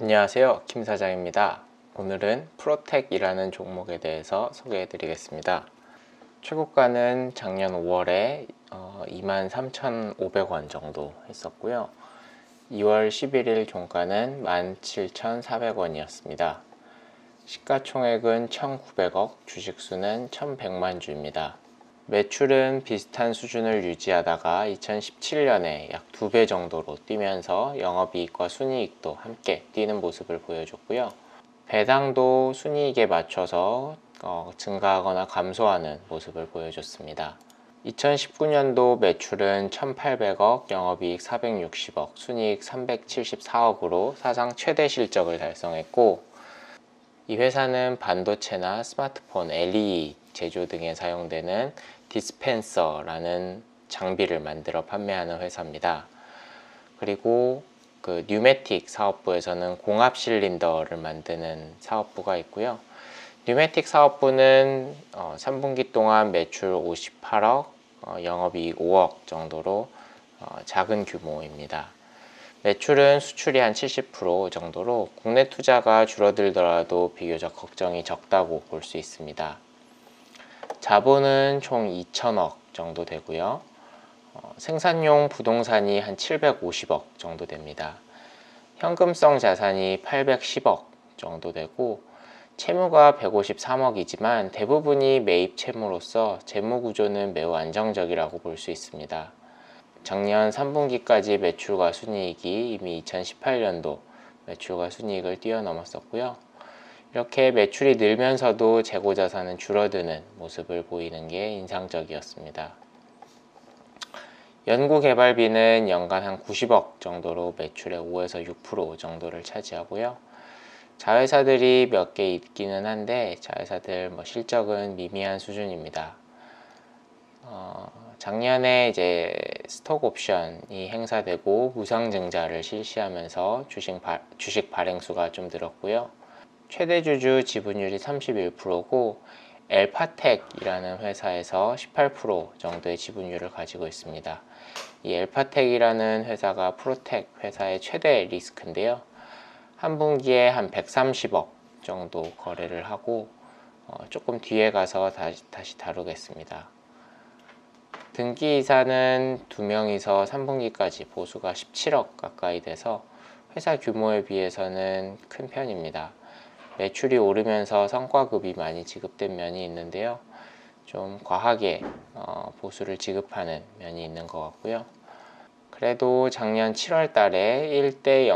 안녕하세요. 김 사장입니다. 오늘은 프로텍이라는 종목에 대해서 소개해 드리겠습니다. 최고가는 작년 5월에 23,500원 정도 했었고요. 2월 11일 종가는 17,400원이었습니다. 시가총액은 1,900억, 주식수는 1,100만 주입니다. 매출은 비슷한 수준을 유지하다가 2017년에 약 두 배 정도로 뛰면서 영업이익과 순이익도 함께 뛰는 모습을 보여줬고요. 배당도 순이익에 맞춰서 어, 증가하거나 감소하는 모습을 보여줬습니다. 2019년도 매출은 1,800억, 영업이익 460억, 순이익 374억으로 사상 최대 실적을 달성했고 이 회사는 반도체나 스마트폰, LED 제조 등에 사용되는 디스펜서라는 장비를 만들어 판매하는 회사입니다. 그리고 그 뉴매틱 사업부에서는 공합 실린더를 만드는 사업부가 있고요. 뉴매틱 사업부는 어, 3분기 동안 매출 58억, 어, 영업이익 5억 정도로 어, 작은 규모입니다. 매출은 수출이 한 70% 정도로 국내 투자가 줄어들더라도 비교적 걱정이 적다고 볼 수 있습니다. 자본은 총 2천억 정도 되고요. 어, 생산용 부동산이 한 750억 정도 됩니다. 현금성 자산이 810억 정도 되고 채무가 153억이지만 대부분이 매입 채무로서 재무 구조는 매우 안정적이라고 볼 수 있습니다. 작년 3분기까지 매출과 순이익이 이미 2018년도 매출과 순이익을 뛰어넘었었고요. 이렇게 매출이 늘면서도 재고 자산은 줄어드는 모습을 보이는 게 인상적이었습니다. 연구개발비는 연간 한 90억 정도로 매출의 5에서 6% 정도를 차지하고요. 자회사들이 몇 개 있기는 한데 자회사들 뭐 실적은 미미한 수준입니다. 어, 작년에 이제 스톡 옵션이 행사되고 무상 증자를 실시하면서 주식, 바, 주식 발행 수가 좀 늘었고요. 최대 주주 지분율이 31%고 엘파텍이라는 회사에서 18% 정도의 지분율을 가지고 있습니다. 이 엘파텍이라는 회사가 프로텍 회사의 최대 리스크인데요. 한 분기에 한 130억 정도 거래를 하고 어, 조금 뒤에 가서 다시, 다시 다루겠습니다. 등기 이사는 두 명이서 3분기까지 보수가 17억 가까이 돼서 회사 규모에 비해서는 큰 편입니다. 매출이 오르면서 성과급이 많이 지급된 면이 있는데요. 좀 과하게 어, 보수를 지급하는 면이 있는 것 같고요. 그래도 작년 7월 달에 1대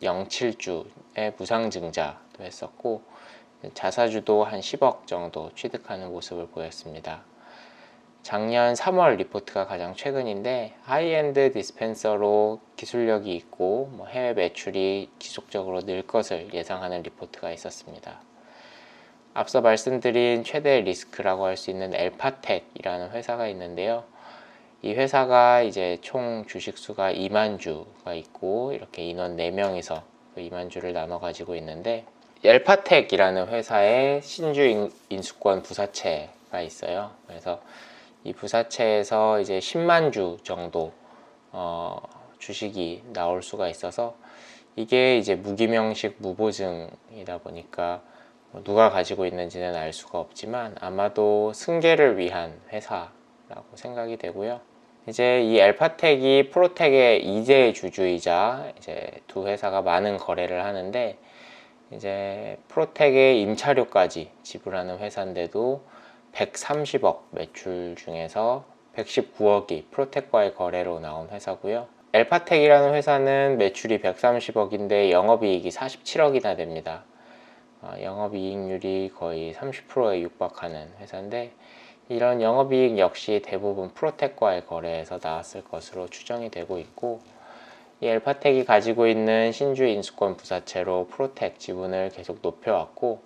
0.07주의 무상 증자도 했었고 자사주도 한 10억 정도 취득하는 모습을 보였습니다. 작년 3월 리포트가 가장 최근인데 하이엔드 디스펜서로 기술력이 있고 뭐 해외 매출이 지속적으로 늘 것을 예상하는 리포트가 있었습니다. 앞서 말씀드린 최대 리스크라고 할 수 있는 엘파텍이라는 회사가 있는데요. 이 회사가 이제 총 주식 수가 2만 주가 있고 이렇게 인원 4명이서 그 2만 주를 나눠 가지고 있는데 엘파텍이라는 회사의 신주 인수권 부사채가 있어요. 그래서 이 부사채에서 이제 10만 주 정도 어, 주식이 나올 수가 있어서 이게 이제 무기명식 무보증이다 보니까 뭐 누가 가지고 있는지는 알 수가 없지만 아마도 승계를 위한 회사라고 생각이 되고요. 이제 이 엘파텍이 프로텍의 이재 주주이자 이제 두 회사가 많은 거래를 하는데 이제 프로텍의 임차료까지 지불하는 회사인데도 130억 매출 중에서 119억이 프로텍과의 거래로 나온 회사고요. 엘파텍이라는 회사는 매출이 130억인데 영업이익이 47억이나 됩니다. 어, 영업이익률이 거의 30%에 육박하는 회사인데 이런 영업이익 역시 대부분 프로텍과의 거래에서 나왔을 것으로 추정이 되고 있고 이 엘파텍이 가지고 있는 신주 인수권 부사채로 프로텍 지분을 계속 높여왔고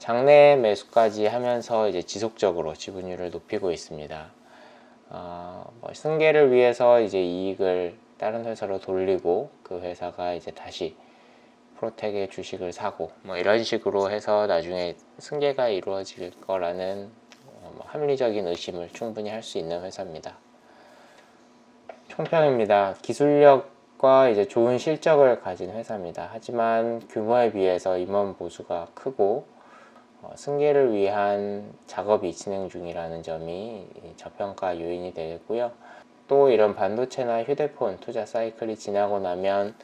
장내 매수까지 하면서 이제 지속적으로 지분율을 높이고 있습니다. 어, 뭐 승계를 위해서 이제 이익을 다른 회사로 돌리고 그 회사가 이제 다시 프로텍의 주식을 사고 뭐 이런 식으로 해서 나중에 승계가 이루어질 거라는 어, 뭐 합리적인 의심을 충분히 할 수 있는 회사입니다. 총평입니다. 기술력 과 이제 좋은 실적을 가진 회사입니다. 하지만 규모에 비해서 임원 보수가 크고 어, 승계를 위한 작업이 진행 중이라는 점이 이 저평가 요인이 되고요. 또 이런 반도체나 휴대폰 투자 사이클이 지나고 나면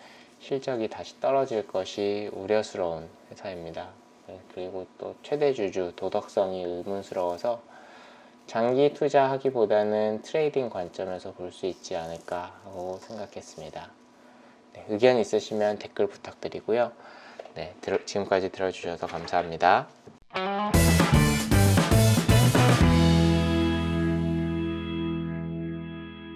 실적이 다시 떨어질 것이 우려스러운 회사입니다. 네, 그리고 또 최대 주주 도덕성이 의문스러워서 장기 투자하기보다는 트레이딩 관점에서 볼 수 있지 않을까 하고 생각했습니다. 네, 의견 있으시면 댓글 부탁드리고요. 네, 지금까지 들어주셔서 감사합니다. Música